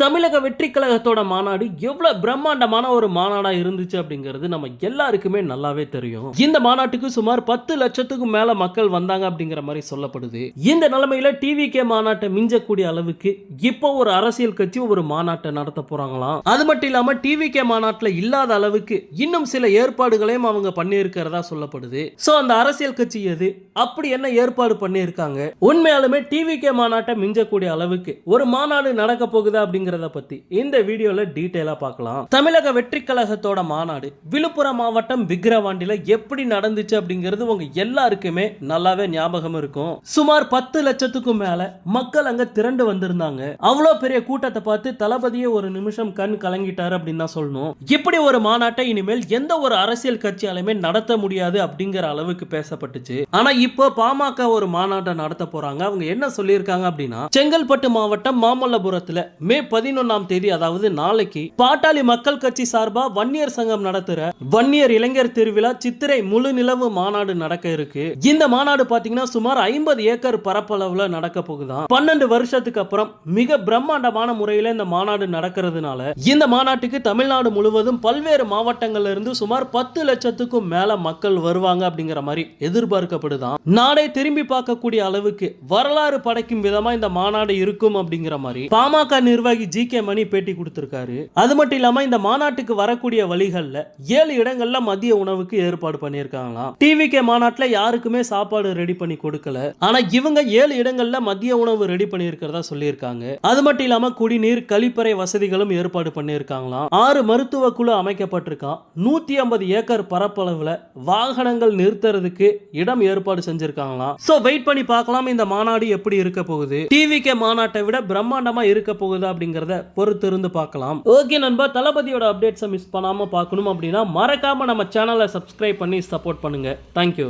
தமிழக வெற்றி கழகத்தோட மாநாடு எவ்வளவு பிரம்மாண்டமான ஒரு மாநாடா இருந்துச்சு அப்படிங்கிறது நம்ம எல்லாருக்குமே நல்லாவே தெரியும். இந்த மாநாட்டுக்கு சுமார் பத்து லட்சத்துக்கும் மேல மக்கள் வந்தாங்க அப்படிங்கிற மாதிரி சொல்லப்படுது. இந்த நிலைமையில டிவி கே மாநாட்டை மிஞ்சக்கூடிய அளவுக்கு இப்போ ஒரு அரசியல் கட்சி ஒரு மாநாட்டை நடத்த போறாங்களாம். அது மட்டும் இல்லாம டிவி கே மாநாட்டில் இல்லாத அளவுக்கு இன்னும் சில ஏற்பாடுகளையும் அவங்க பண்ணியிருக்கிறதா சொல்லப்படுது. சோ அந்த அரசியல் கட்சி எது? அப்படி என்ன ஏற்பாடு பண்ணியிருக்காங்க? உண்மையாலுமே டிவி கே மாநாட்டை மிஞ்சக்கூடிய அளவுக்கு ஒரு மாநாடு நடக்க போகுதா அப்படிங்கிறத பத்தி இந்த வீடியோல டீட்டெயிலா பார்க்கலாம் தமிழக வெற்றி கழகத்தோட மாநாடு விழுப்புரம் மாவட்டம் விக்கிரவாண்டியில எப்படி நடந்துச்சு அப்படிங்கிறது உங்க எல்லாருக்குமே நல்லாவே ஞாபகம் இருக்கும். சுமார் பத்து லட்சத்துக்கும் மேல மக்கள் அங்க திரண்டு வந்திருந்தாங்க. அவ்வளோ பெரிய கூட்டத்தை பார்த்து தளபதியே ஒரு நிமிஷம் கண் கலங்கிட்டாரு அப்படின்னு தான் சொல்லணும். இப்படி ஒரு மாநாட்டை இனிமேல் எந்த ஒரு அரசியல் கட்சியாலுமே நடத்த முடியாது அப்படிங்கிற அளவுக்கு பேசப்பட்டுச்சு. ஆனா இப்போ பாமக ஒரு மாநாட்டை நடத்த போறாங்க. அவங்க என்ன சொல்லியிருக்காங்க அப்படின்னா செங்கல்பட்டு மாவட்டம் மாமல்லபுரத்துல மே பதினொன்னாம் தேதி அதாவது நாளைக்கு பாட்டாளி மக்கள் கட்சி சார்பா வன்னியர் சங்கம் நடத்துற வன்னியர் இளைஞர் திருவிழா சித்திரை முழு நிலவு மாநாடு நடக்க இருக்கு. இந்த மாநாடு பாத்தீங்கன்னா சுமார் ஐம்பது ஏக்கர் பரப்பளவுல நடக்க போகுதான் பன்னெண்டு வருஷத்துக்கு அப்புறம் மிக பிரம்மாண்டமான முறையில இந்த மாநாடு நடக்கிறதுனால இந்த மாநாட்டுக்கு தமிழ்நாடு முழுவதும் பல்வேறு மாவட்டங்கள்ல இருந்து சுமார் பத்து லட்சத்துக்கும் மேல மக்கள் வருவாங்க அப்படிங்கிற மாதிரி எதிர்பார்க்கப்படுதான் நாடே திரும்பி பார்க்கக்கூடிய அளவுக்கு வரலாறு படைக்கும் விதமா இந்த மாநாடு இருக்கும் அப்படிங்கிற மாதிரி பாமக நிர்வாகி ஜி கே மணி பேட்டி கொடுத்திருக்காரு. அது மட்டும் இல்லாம இந்த மாநாட்டுக்கு வரக்கூடிய வழிகள்ல ஏழு இடங்கள்ல மதிய உணவுக்கு ஏற்பாடு பண்ணியிருக்காங்களாம். டிவி கே மாநாட்டுல யாருக்குமே சாப்பாடு ரெடி பண்ணி கொடுக்கல. ஆனா இவங்க ஏழு இடங்கள்ல மதிய உணவு ரெடி பண்ணியிருக்கிறதா சொல்லியிருக்காங்க. அது மட்டும் இல்லாம குடிநீர் கழிப்பறை வசதிகளும் ஏற்பாடு பண்ணியிருக்காங்களாம். ஆறு மருத்துவ குழு அமைக்கப்பட்டிருக்கான் நூத்தி ஐம்பது ஏக்கர் பரப்பளவுல வாகனங்கள் நிறுத்துறதுக்கு இடம் ஏற்பாடு செஞ்சிருக்காங்களாம். சோ வெயிட் பண்ணி பார்க்கலாம். இந்த மாநாடு எப்படி இருக்க போகுது? டிவி கே மாநாட்டை விட பிரம்மாண்டமா இருக்க போகுது அப்படிங்கிறத பொறுத்து இருந்து பார்க்கலாம். ஓகே நண்பா தளபதியோட அப்டேட்ஸை மிஸ் பண்ணாமல் பார்க்கணும் அப்படின்னா மறக்காமல் நம்ம சேனலை சப்ஸ்கிரைப் பண்ணி சப்போர்ட் பண்ணுங்க. தேங்க்யூ